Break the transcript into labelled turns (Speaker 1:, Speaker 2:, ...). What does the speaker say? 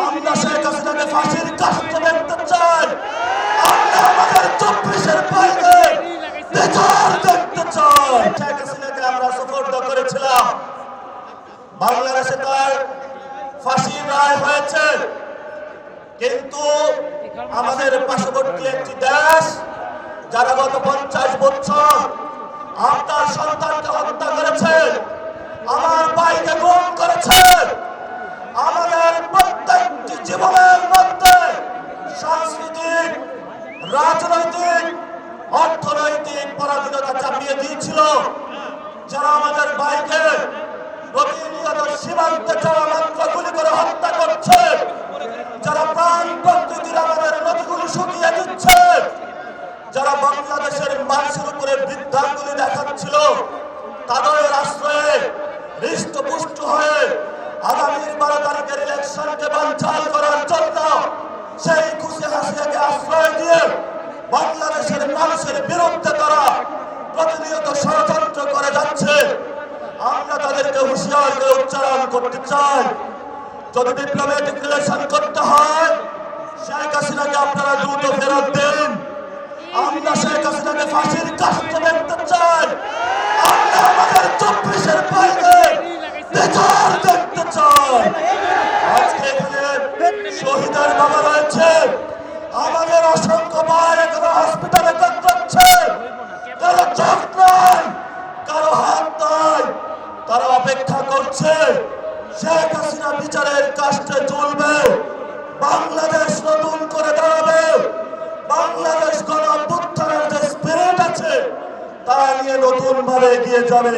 Speaker 1: আমরা শেখ ফাঁসির চাই। আমরা আমাদের চব্বিশের বাইরে বিচার দেখতে চাই। আমরা সুপর্দ করেছিলাম। বাংলাদেশে তার হয়েছে। কিন্তু আমাদের পার্শ্ববর্তী একটি দেশ, যারা পঞ্চাশ বছর আপনার সন্তানকে হত্যা করেছে, আমার ভাইকে গুম করেছে রাজনৈতিক, অর্থনৈতিক পরাধীনতা চাপিয়ে দিয়েছিল। যারা আমাদের ভাইকে প্রতিনিয়ত সীমান্তে যাওয়া মাত্র গুলি করে হত্যা করছে, যারা প্রাণ প্রকৃতির আমাদের নদীগুলো শুকিয়ে দিচ্ছে, যারা বাংলাদেশের মানুষের উপরে বৃদ্ধাঙ্গুলি দেখাচ্ছিল, তাদের আশ্রয়ে হৃষ্টপুষ্ট হয়ে আগামীর বারো তারিখের ইলেকশনকে বাঞ্চাল করার জন্য সেই খুশি হাসিয়াকে আশ্রয় দিয়ে বাংলাদেশের মানুষের বিরুদ্ধে তারা প্রতিনিয়ত ষড়যন্ত্র করে যাচ্ছে আমরা তাদেরকে হুঁশিয়ার উচ্চারণ করতে চান। যদি বিপ্লবের ডিক্লারেশন করতে হয়, শেখ হাসিনাকে আপনারা দ্রুত ফেরত দেন। আমরা শেখ হাসিনাকে ফাঁসির কাছ দেখতে চাই আমরা আমাদের চব্বিশের বাইরে বিচার দেখতে চাই আজকে এখানে শহীদের বাবা রয়েছে আমাদের অসংখ্য ভাই এখানে হসপিটালে কাটছে কারও চোখ নাই কারও হাত নাই তারা অপেক্ষা করছে শেখ হাসিনা বিচারের কাজটা চলবে। বাংলাদেশ নতুন করে দাঁড়াবে। বাংলাদেশ গণ যে স্পিরিট আছে, তা নিয়ে নতুন ভাবে এগিয়ে যাবে।